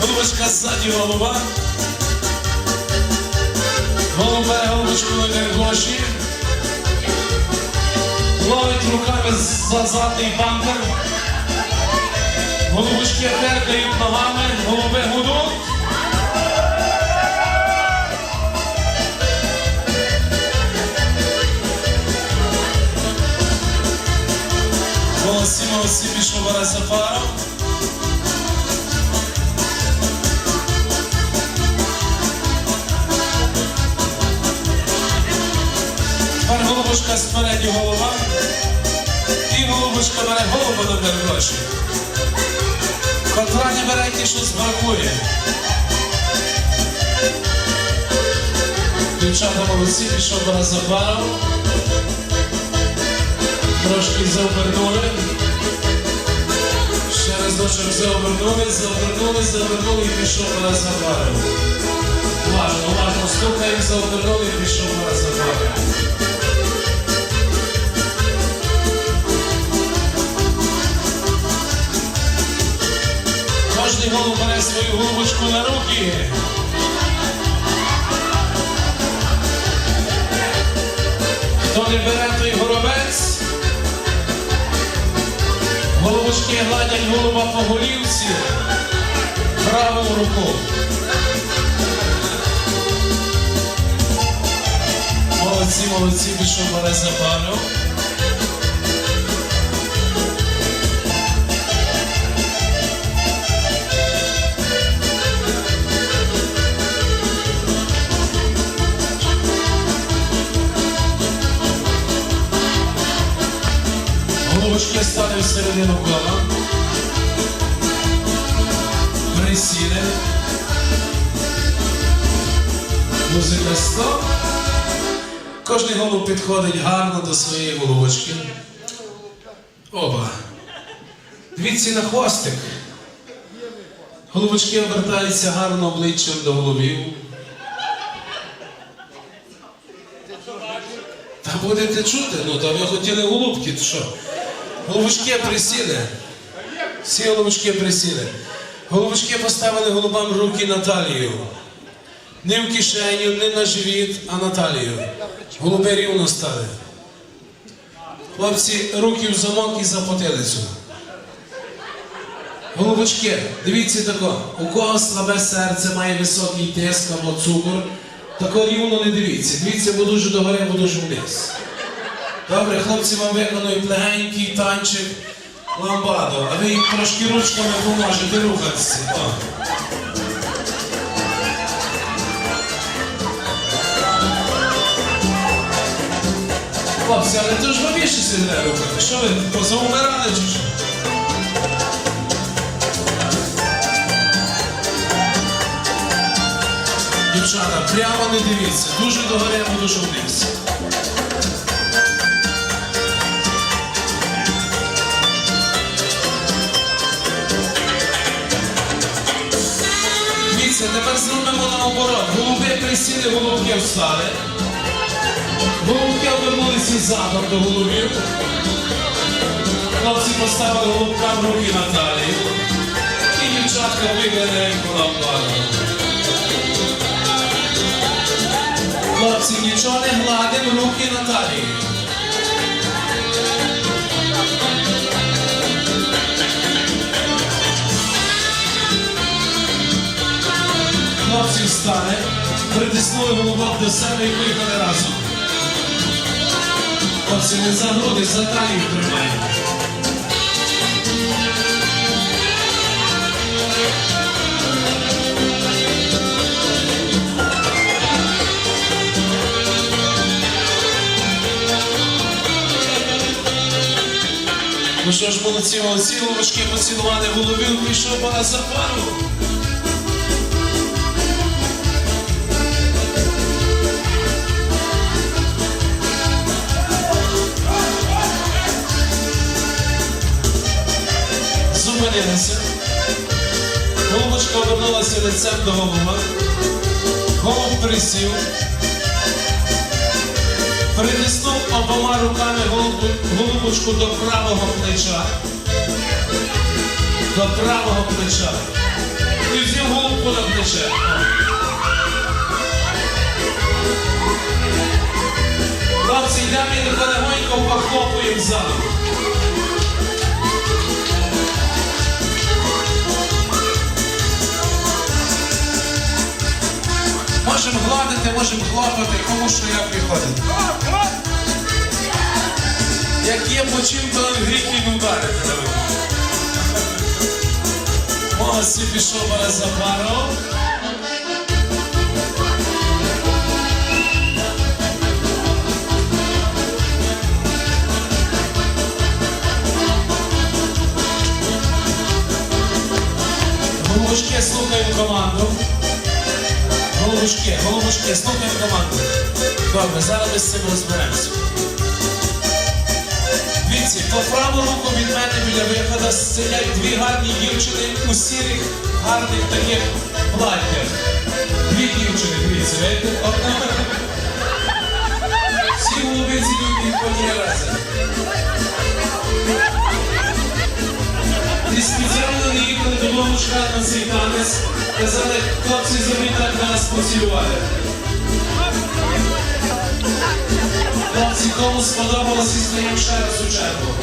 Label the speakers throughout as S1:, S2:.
S1: Голубочка ззаді голуба. Голубе голубочку на гроші. Ловить руками за задній бампер. Голубочки херкають ногами, голуби гудуть. Молодці, молодці, пішов Борис Сафаров. Голубушка спереді голова. І голубушка бере голову до гроші. Котра не бере ті, що збракує. Дівчата молодці, пішов Борис Сафаров. Трошки заобернули. Ще разочок заобернули, заобернули, заобернули і пішов Борис Сафаров. Уважно, уважно слухаємо, заобернули і пішов Борис Сафаров. Кожний свою голубочку на руки. Хто не бере, той горобець. Голубочки гладять голуба по голівці правою рукою. Молодці, молодці, пішов мене запалю. Голубочки стали всередину кола. Присіли. Музика стоп. Кожний голуб підходить гарно до своєї голубочки. Оба. Дивіться на хвостик. Голубочки обертаються гарно обличчям до голубів. Та будете чути, ну та ви хотіли голубки, то що? Голубочки присіли. Всі голубочки присіли. Голубочки поставили голубам руки на талію. Не в кишеню, не на живіт, а на талію. Голуби рівно стали. Хлопці, руки в замок і за потилицю. Голубочки, дивіться тако. У кого слабе серце має високий тиск або цукор, тако рівно не дивіться. Дивіться, бо дуже догори, бо дуже вниз. Добре, хлопці вам виконують легенький танчик ламбадо, а ви їм трошки ручками поможете рухатися. Хлопці, але то ж більше сильне рухати. Що ви позаумирали чи що? Дівчата, прямо не дивіться. Дуже догори, або дуже вниз. Зробимо наоборот. Голуби присіли, голубки встали. Голубки обернулися задом до голубів. Хлопці поставили голубкам руки на талію. І дівчатка виглядають лампаду. Хлопці, нічого не гладим, руки на талії. Встали, притиснули голубок до себе і поїхали разом. Хлопці не за груди, за талію тримаємо. Ну що ж, молодці, молодці, голубочки поцілували голубів, пішов пора за пару. Зупинилися. Голубочка обернулася лицем до голуба. Голуб присів. Притиснув обома руками голубочку до правого плеча. До правого плеча. І взяв голубку на плече. Хлопці, йдемо і легонько похлопуємо ззаду. Можемо гладити, можемо хлопати, кому що як виходить. Як є по чим, то гріх і не ударити. Молодці пішов за пару. Голубушки, слухаємо команду. Голубушки, голубушки, слухаємо команду. Добре, зараз ми з цим розберемося. Дивіться, по праву руку від мене біля виходу сидять дві гарні дівчини у сірих, гарних таких платтях. Дві дівчини, дивіться, видите? Одна. Всі голубиці люди по разом. І спеціально не їхали додому шукати на цей танець. Казали, хлопці, зробіть так нас поцілювати. Хлопці, кому сподобалось і стоїмо ще раз у чергу.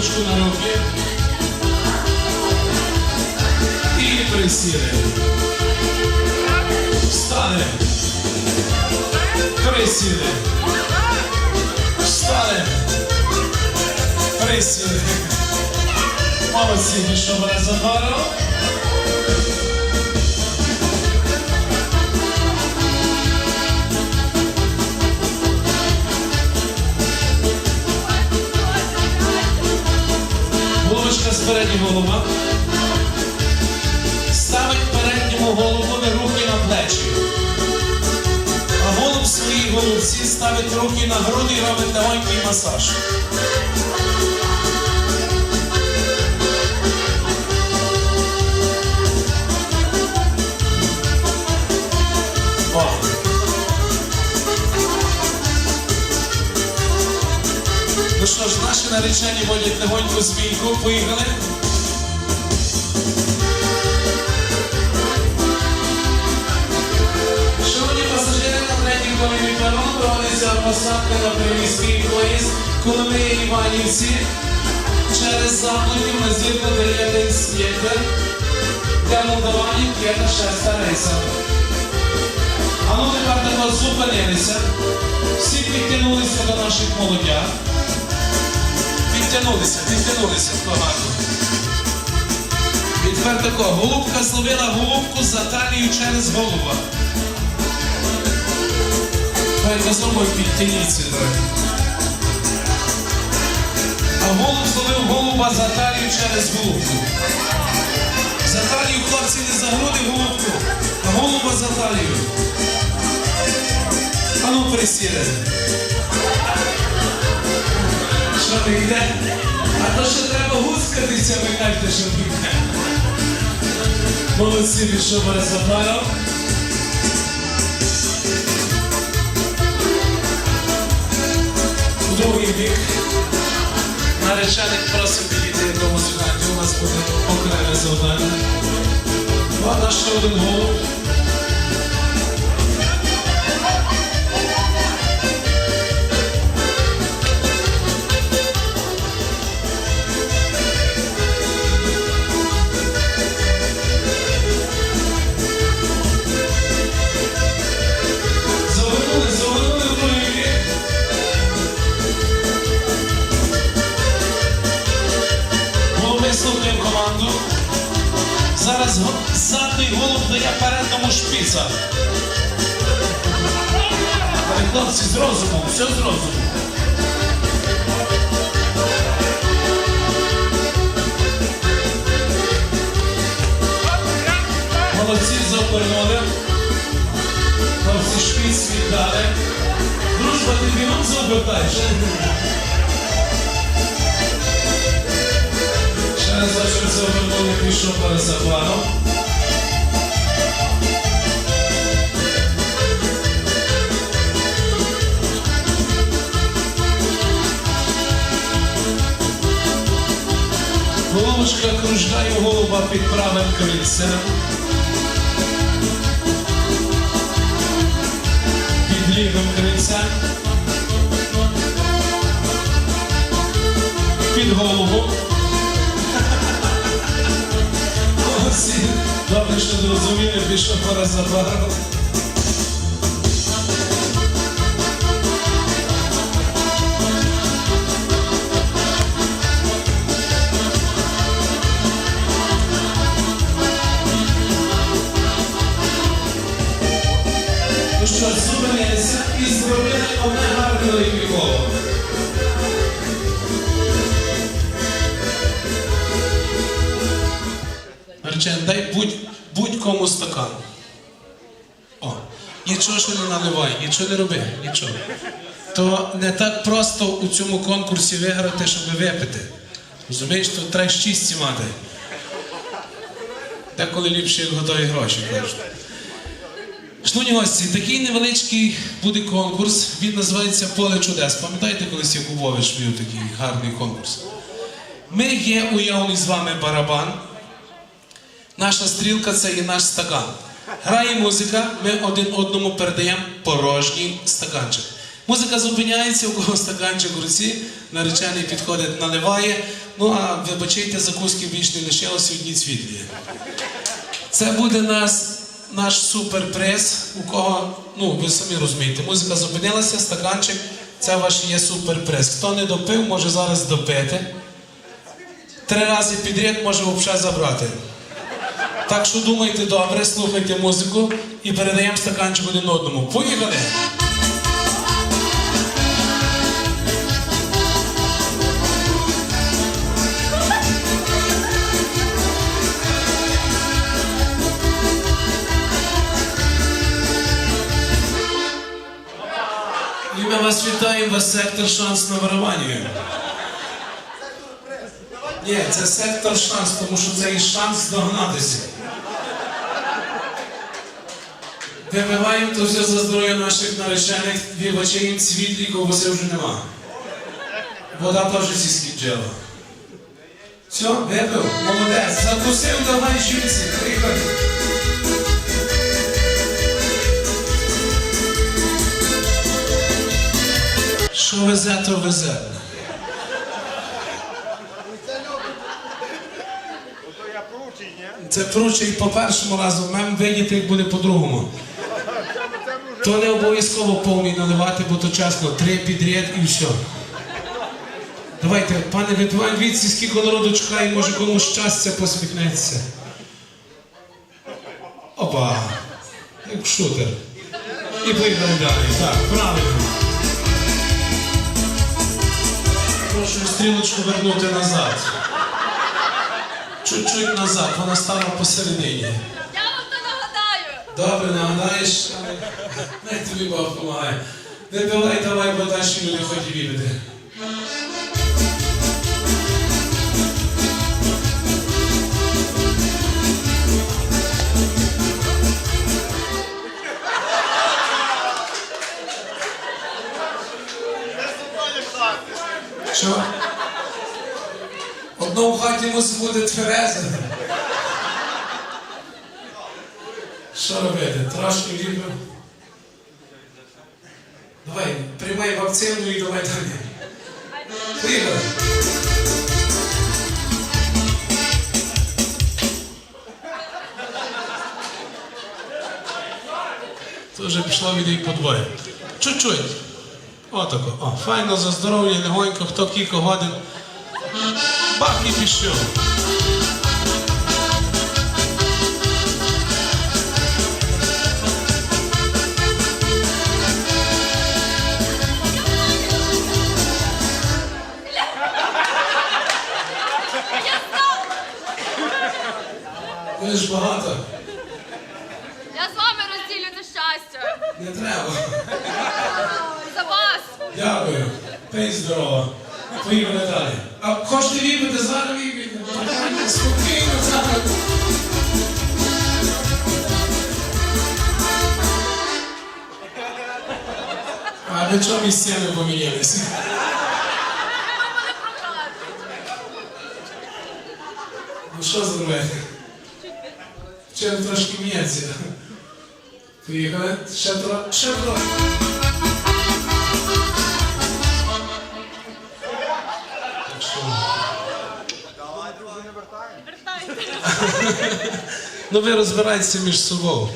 S1: Голубочку на руки. І присіли. Встали. Присіли. Встали. Присіли. Молодці, що бере Спереді голова. Ставить передньому головові руки на плечі. А голуб своїй головці ставить руки на груди і робить легенький масаж. Наречені водять легоньку змійку. Поїхали. Шановні пасажири, на третій колії перон проводиться посадка на приміський поїзд Коломиї Іванівці через Заблоків на зірку Делятин Свєтер для Молдаванів п'ята шеста рейса. А ну тепер тако зупинилися. Всі підтягнулися до наших молодят. Підтягнулися, підтягнулися. І тепер голубка зловила голубку за талію через голуба. Хай знову підтягніться, дорогі. А голуб зловив голуба за талію через голубку. За талію хлопці не за груди голубку, а голуба за талію. А ну присіли. Що не йде? А то ще треба гускатися, ви кажете, що не йде. Молодці, що мене запарав. У другий бік. Наречених просить підійти до музикантів, у нас буде окреме завдання. Ладно, ще один голуб. Молодці завернули. Хлопці шпиц віддали. Дружба, ти віном заобертаєш. Ще раз бачив, завернули пішов пересахваном. Головушка кружляє голуба під правим крильцем. Під криця. Під голову. Добре, що зрозуміли, пішов пора забару. Що, зупинилися і зробили одне гарне велике коло. Арчен, дай будь, будь-кому стакан. О, нічого ще не наливай, нічого не роби, нічого. То не так просто у цьому конкурсі виграти, щоб випити. Розумієш, то треба щисті мати. Деколи ліпше, готові гроші кажуть. Шановні гості, такий невеличкий буде конкурс. Він називається Поле чудес. Пам'ятаєте, колись Якубович вів такий гарний конкурс? Ми є уявний з вами барабан. Наша стрілка це і наш стакан. Грає музика, ми один одному передаємо порожній стаканчик. Музика зупиняється, у кого стаканчик в руці, наречений підходить, наливає. Ну а вибачайте, закуски більш не лишилося одні цвітлі. Це буде нас, наш суперприз, у кого, ну ви самі розумієте, музика зупинилася, стаканчик, це ваш є суперприз. Хто не допив, може зараз допити. Три рази підряд може взагалі забрати. Так що думайте добре, слухайте музику і передаємо стаканчик один одному. Поїхали! Вас сектор шанс на вирування. Ні, це сектор шанс, тому що це і шанс здогнатися. Випиваємо то все за здоров'я наших наречених, вибачаємо світлі, ковбаси вже нема. Вода теж всі скінчила. Все, випив, молодець, закусив, давай жінці, приїхали. Що везе, то везе. Це пручий по першому разу, маємо видіти, як буде по-другому. То не обов'язково повний наливати, бо то чесно, три підряд і все. Давайте, пане Витван, дивіться, скільки народу чекає, може комусь щастя посміхнеться. Опа, як шутер. І поїхали далі. Так, правильно. Прошу стрілочку вернути назад. Чуть-чуть назад, вона стала посередині.
S2: Я вам то нагадаю.
S1: Добре, нагадаєш, але тобі Бог допомагає. Не давай, бо далі люди ході вібити. Що? Одно в хаті мусить бути твереза. Що робити? Трошки ліпимо. Давай, приймай вакцину і давай далі. Поїхали. Це вже пішло від їх подвоє. Чуть-чуть. Отако. О, файно за здоров'я, легонько, хто кілька годин. Бах і пішов. Ви ж багато.
S2: Я з вами вами розділюєте щастя.
S1: Не треба. Дякую. Пень здорова. Поїхали далі. А хочете випити, зараз. Питання Спокійно, зараз. А ви чого місцями помінялися? Ну що зробити? Ще трошки міняться. Поїхали. Ще трохи. Ще трохи. Ну ви розбирайтеся між собою.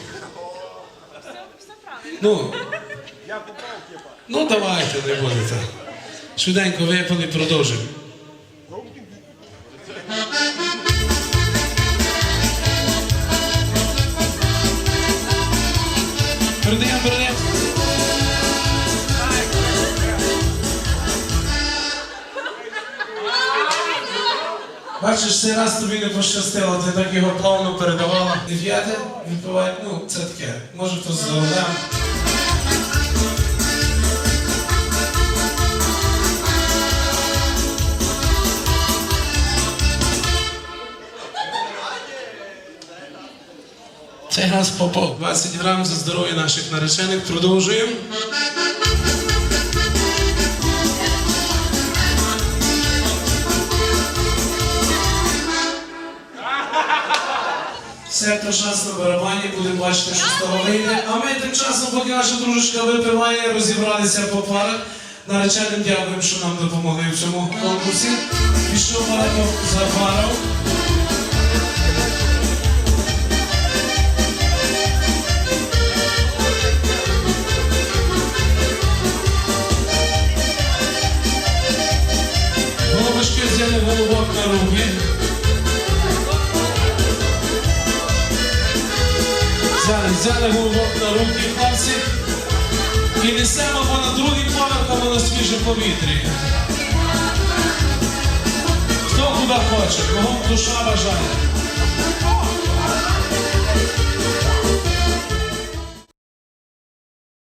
S1: Ну, ну давайте, не будете. Швиденько випали, продовжуємо. Бачиш, цей раз тобі не пощастило, ти так його плавно передавала. Дев'яте відбуває, ну, це таке. Може хтось рулем. Цей раз попав 20 грам за здоров'я наших наречених. Продовжуємо. Сектор час на барабані, будемо бачити, що з того вийде. А ми тим часом, поки наша дружечка випиває, розібралися по парах. Нареченим дякуємо, що нам допомогли в цьому конкурсі. Пішов Марко за пару. Голубочки взяли голубок на руки. Взяли, головок на руки, хлопці. І несемо понад другим поверхом на свіже повітрі. Хто куди хоче, кого душа бажає.